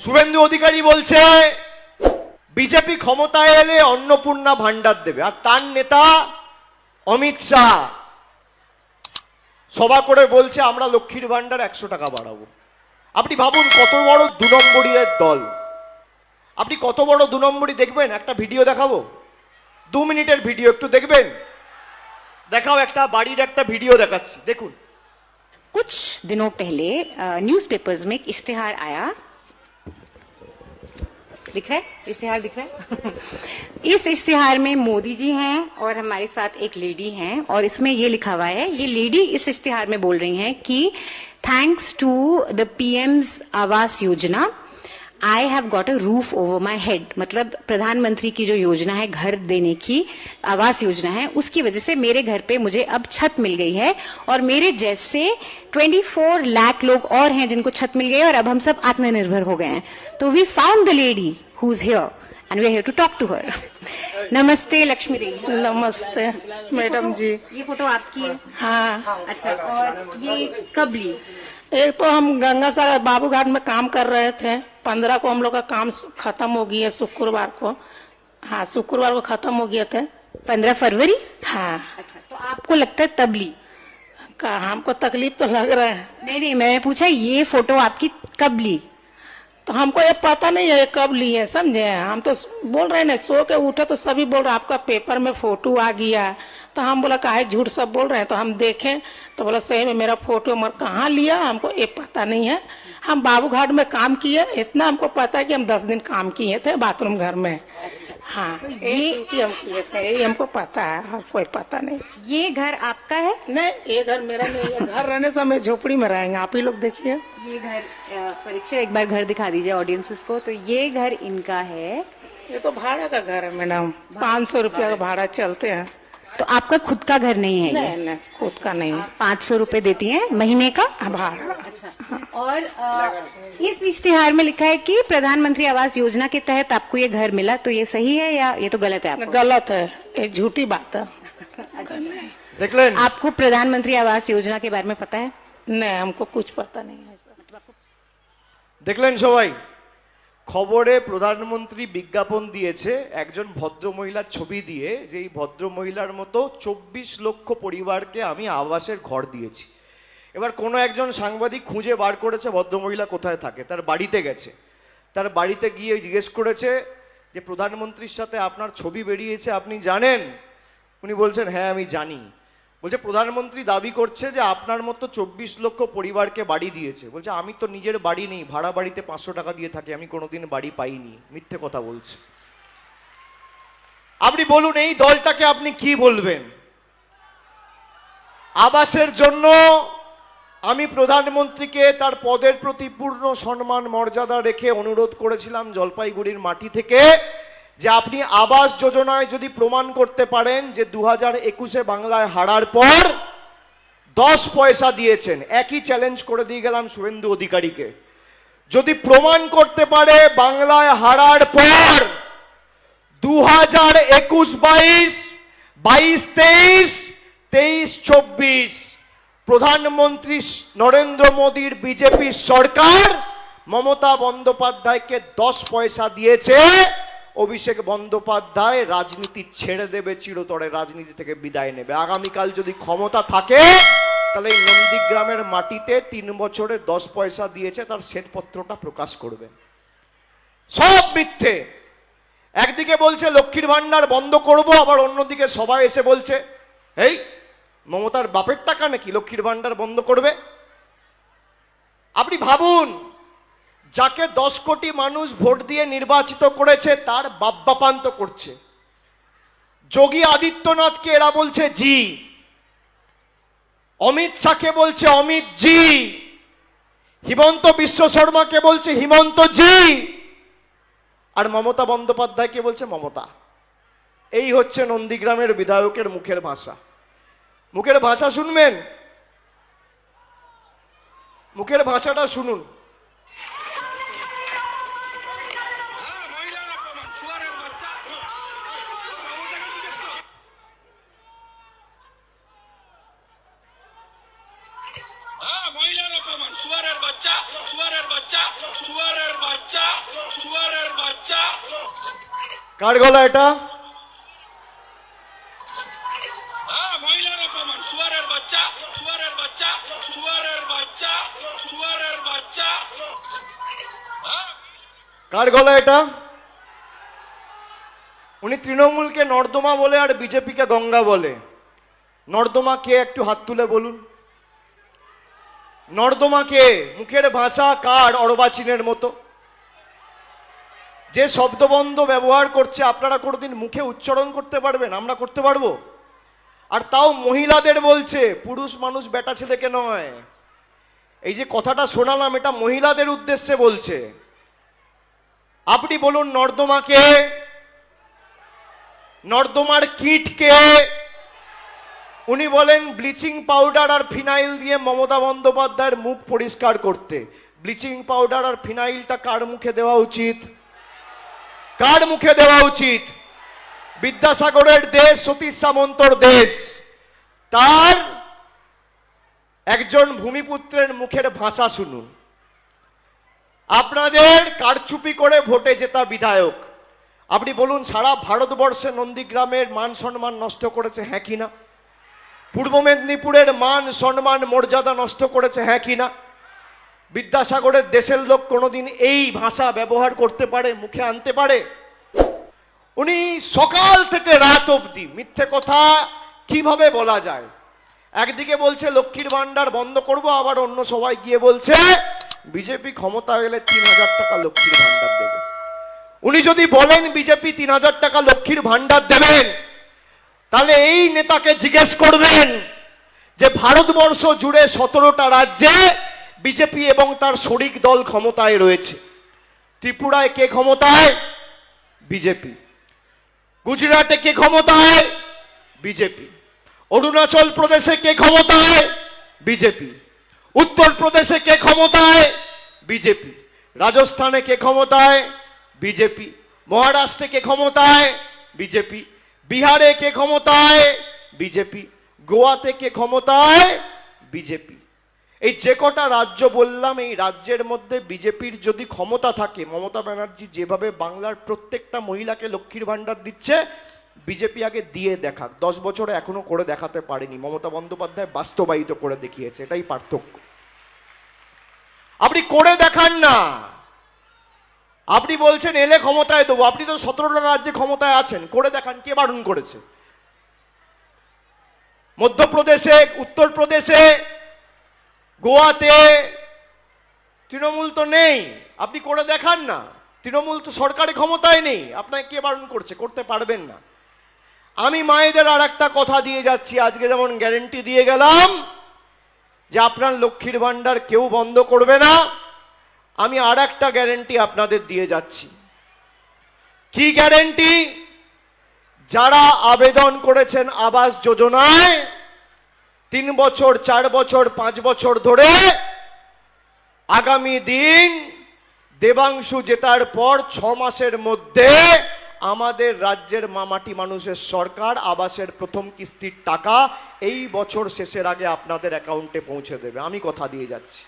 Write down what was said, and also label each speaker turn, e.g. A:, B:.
A: শুভেন্দু অধিকারী বলছে বিজেপি ক্ষমতায় এলে অন্নপূর্ণা ভান্ডার দেবে আর তার নেতা অমিত শাহ সভা করে বলছে আমরা লক্ষ্মীর ভান্ডার একশো টাকা বাড়াবো আপনি ভাবুন কত বড় দু নম্বরীর দল আপনি কত বড় দু নম্বরই দেখবেন একটা ভিডিও দেখাবো দু মিনিটের ভিডিও একটু দেখবেন দেখাও একটা বাড়ির একটা ভিডিও দেখাচ্ছি দেখুন
B: कुछ दिनों पहले न्यूज़पेपर्स में एक इश्तिहार आया दिख रहा है? इश्तिहार दिख रहा है? इस इश्तिहार में मोदी जी हैं और हमारे साथ एक लेडी हैं और इसमें ये लिखा हुआ है, ये लेडी इस इश्तिहार में बोल रही हैं कि thanks to the PM's Awas Yojana I have got a roof over my head मतलब प्रधानमंत्री की जो योजना है घर देने की आवास योजना है उसकी वजह से मेरे घर पे मुझे अब छत मिल गई है और मेरे जैसे 24 लाख लोग और हैं जिनको छत मिल गई है और अब हम सब आत्मनिर्भर हो गए हैं। तो we found the lady who is here and we here to talk to her नमस्ते लक्ष्मी देवी।
C: नमस्ते मैडम जी।
B: ये फ़ोटो आपकी है?
C: हाँ।
B: अच्छा और ये कब ली?
C: एक तो हम गंगा सागर बाबू घाट में काम कर रहे थे। पंद्रह को हम लोग का काम खत्म हो गया शुक्रवार को। हाँ शुक्रवार को खत्म हो गया थे।
B: पंद्रह फरवरी?
C: हाँ।
B: अच्छा तो आपको लगता है तबली
C: का हमको तकलीफ़ तो लग रहा है।
B: नहीं नहीं मैंने पूछा ये फ़ोटो आपकी कब ली?
C: तो हमको ये पता नहीं है कब लिए समझे? हम तो बोल रहे ना, सो के उठे तो सभी बोल रहे आपका पेपर में फ़ोटो आ गया। तो हम बोला, काहे झूठ सब बोल रहे हैं? तो हम देखें तो बोला, सही में मेरा फ़ोटो मर कहाँ लिया? हमको ये पता नहीं है। हम बाबू घाट में काम किए, इतना हमको पता है कि हम दस दिन काम किए थे बाथरूम घर में। हाँ। ये हमको थे हमको पता है हर कोई पता नहीं।
B: ये घर आपका है?
C: नहीं ये घर मेरा नहीं है घर रहने से हमें झोपड़ी में रहेंगे आप ही लोग देखिए।
B: ये घर परीक्षा एक बार घर दिखा दीजिए ऑडियंसेस को। तो ये घर इनका है।
C: ये तो भाड़ा का घर है मैडम। पाँच सौ रुपया का भाड़ा चलते हैं।
B: तो आपका खुद का घर नहीं है
C: नहीं, नहीं, खुद का नहीं है।
B: पाँच सौ रूपए देती हैं महीने का?
C: आभार। अच्छा।
B: और आ, इस इश्तेहार में लिखा है कि प्रधानमंत्री आवास योजना के तहत आपको ये घर मिला तो ये सही है या ये तो गलत है आपको?
C: गलत है ये झूठी बात है।
A: अच्छा।
B: आपको प्रधानमंत्री आवास योजना के बारे में पता है?
C: नहीं हमको कुछ पता नहीं है
A: খবরে প্রধানমন্ত্রী বিজ্ঞাপন দিয়েছে, একজন ভদ্র মহিলার ছবি দিয়ে, যে এই ভদ্র মহিলার মতো চব্বিশ লক্ষ পরিবারকে আমি আবাসের ঘর দিয়েছি। এবার কোনো একজন সাংবাদিক খুঁজে বার করেছে ভদ্রমহিলা কোথায় থাকে, তার বাড়িতে গেছে। তার বাড়িতে গিয়ে জিজ্ঞেস করেছে যে, প্রধানমন্ত্রীর সাথে আপনার ছবি বেরিয়েছে, আপনি জানেন? উনি বলছেন হ্যাঁ আমি জানি। বলছে, প্রধানমন্ত্রী দাবি করছে যে আপনার মতো চব্বিশ লক্ষ পরিবারকে বাড়ি দিয়েছে। বলছে, আমি তো নিজের বাড়ি নেই, ভাড়া বাড়িতে পাঁচশো টাকা দিয়ে থাকি, আমি কোনোদিন বাড়ি পাইনি। মিথ্যে কথা বলছে। আপনি বলুন, এই দলটাকে আপনি কি বলবেন? আবাসের জন্য আমি প্রধানমন্ত্রীকে তার পদের প্রতি পূর্ণ সম্মান, মর্যাদা রেখে অনুরোধ করেছিলাম জলপাইগুড়ির মাটি থেকে। যে আপনি আবাস যোজনায় যদি প্রমাণ করতে পারেন যে দু হাজার একুশে বাংলায় হারার পর দশ পয়সা দিয়েছেন, একই চ্যালেঞ্জ করে দিয়ে গেলাম শুভেন্দু অধিকারীকে। যদি প্রমাণ করতে পারে বাংলায় হারার পর দু হাজার একুশ বাইশ বাইশ তেইশ তেইশ চব্বিশ, প্রধানমন্ত্রী নরেন্দ্র মোদীর বিজেপি সরকার মমতা বন্দ্যোপাধ্যায়কে দশ পয়সা দিয়েছে অভিষেক বন্দ্যোপাধ্যায় রাজনীতি ছেড়ে দেবে, চিরতরে রাজনীতি থেকে বিদায় নেবে। আগামীকাল যদি ক্ষমতা থাকে, তাহলে এই নন্দীগ্রামের মাটিতে তিন বছরে দশ পয়সা দিয়েছে, তার শ্বেতপত্রটা প্রকাশ করবে। সব মিথ্যে। একদিকে বলছে, লক্ষ্মীর ভান্ডার বন্ধ করব, আবার অন্যদিকে সবাই এসে বলছে, এই, মমতার বাপের টাকা নাকি লক্ষ্মীর ভান্ডার বন্ধ করবে? আপনি ভাবুন যাকে দশ কোটি মানুষ ভোট দিয়ে নির্বাচিত করেছে, তার বাব্যাপান্ত করছে। যোগী আদিত্যনাথকে এরা বলছে জি। অমিত শাহকে বলছে অমিত জি। হিমন্ত বিশ্ব শর্মাকে বলছে হিমন্ত জি। আর মমতা বন্দ্যোপাধ্যায়কে বলছে মমতা। এই হচ্ছে নন্দীগ্রামের বিধায়কের মুখের ভাষা। মুখের ভাষা শুনবেন? মুখের ভাষাটা শুনুন।
D: সুয়ারের বাচ্চা সুয়ারের বাচ্চা সুয়ারের বাচ্চা সুয়ারের বাচ্চা। কার গলা এটা?
A: কার গলা এটা? উনি তৃণমূলকে নর্দমা বলে আর বিজেপিকে গঙ্গা বলে। নর্দমা কে একটু হাত তুলে বলুন। নর্দমা কে মুখের ভাষা, কার, অর্বাচীনের মতো। যে শব্দবন্ধ ব্যবহার করছে, আপনারা কোনোদিন মুখে উচ্চারণ করতে পারবেন? আমরা করতে পারব? আর তাও মহিলাদের বলছে, পুরুষ মানুষ বেটা ছেলেকে নয়। এই যে কথাটা শোনালাম, এটা মহিলাদের উদ্দেশ্যে বলছে। আপনি বলুন, নর্দমাকে, নর্দমার কীটকে উনি বলেন ব্লিচিং পাউডার আর ফিনাইল দিয়ে মমতা বন্দ্যোপাধ্যায়ের মুখ পরিষ্কার করতে। ব্লিচিং পাউডার আর ফিনাইলটা কার মুখে দেওয়া উচিত? কার মুখে দেওয়া উচিত? বিদ্যাসাগরের দেশ, সতীশ সামন্তর দেশ। তার একজন ভূমিপুত্রের মুখের ভাষা শুনুন। আপনাদের কারচুপি করে ভোটে জেতা বিধায়ক। আপনি বলুন, সারা ভারতবর্ষে নন্দীগ্রামের মান সম্মান নষ্ট করেছে হ্যাঁ কি না? পূর্ব মেদিনীপুরের মান, সম্মান, মর্যাদা নষ্ট করেছে হ্যাঁ কি না? বিদ্যাসাগরের দেশের লোক কোনোদিন এই ভাষা ব্যবহার করতে পারে, মুখে আনতে পারে? উনি সকাল থেকে রাত অবধি, মিথ্যে কথা কীভাবে বলা যায়? একদিকে বলছে, লক্ষ্মীর ভান্ডার বন্ধ করব, আবার অন্য সবাই গিয়ে বলছে, বিজেপি ক্ষমতা এলে তিন হাজার টাকা লক্ষ্মীর ভান্ডার দেবে। উনি যদি বলেন, বিজেপি তিন হাজার টাকা লক্ষ্মীর ভান্ডার দেবেন তাহলে এই নেতাকে জিজ্ঞেস করবেন যে ভারতবর্ষ জুড়ে সতেরোটা রাজ্যে বিজেপি এবং তার শরিক দল ক্ষমতায় রয়েছে। ত্রিপুরায় কে ক্ষমতায়? বিজেপি। গুজরাটে কে ক্ষমতায়? বিজেপি। অরুণাচল প্রদেশে কে ক্ষমতায়? বিজেপি। উত্তরপ্রদেশে কে ক্ষমতায়? বিজেপি। রাজস্থানে কে ক্ষমতায়? বিজেপি। মহারাষ্ট্রে কে ক্ষমতায়? বিজেপি। বিহারে কে ক্ষমতায়? বিজেপি গোয়াতে কে ক্ষমতায়? বিজেপি এই যে কটা রাজ্য বললাম এই রাজ্যের মধ্যে বিজেপির যদি ক্ষমতা থাকে মমতা ব্যানার্জি যেভাবে বাংলার প্রত্যেকটা মহিলাকে লক্ষ্মীর ভাণ্ডার দিচ্ছে বিজেপি আগে দিয়ে দেখাক। দশ বছরে এখনও করে দেখাতে পারেনি। মমতা বন্দ্যোপাধ্যায় বাস্তবায়িত করে দেখিয়েছে। এটাই পার্থক্য। আপনি করে দেখান না। আপনি বলছেন এলে ক্ষমতায় দেবো, আপনি তো সতেরোটা রাজ্যে ক্ষমতায় আছেন, করে দেখান কে বারণ করেছে। মধ্যপ্রদেশে, উত্তরপ্রদেশে, গোয়াতে তৃণমূল তো নেই, আপনি করে দেখান না। তৃণমূল তো সরকারি ক্ষমতায় নেই, আপনাকে কে বারণ করছে, করতে পারবেন না। আমি মায়েদের আর একটা কথা দিয়ে যাচ্ছি, আজকে যেমন গ্যারেন্টি দিয়ে গেলাম যে আপনার লক্ষ্মীর ভাণ্ডার কেউ বন্ধ করবে না। আমি আর একটা গ্যারেন্টি আপনাদের দিয়ে যাচ্ছি। কি গ্যারেন্টি যারা আবেদন করেছেন আবাস যোজনায়, তিন বছর, চার বছর, পাঁচ বছর ধরে আগামী দিন দেবাংশু জেতার পর ছ মাসের মধ্যে আমাদের রাজ্যের মামাটি মানুষের সরকার আবাসের প্রথম কিস্তির টাকা এই বছর শেষের আগে আপনাদের অ্যাকাউন্টে পৌঁছে দেবে। আমি কথা দিয়ে যাচ্ছি।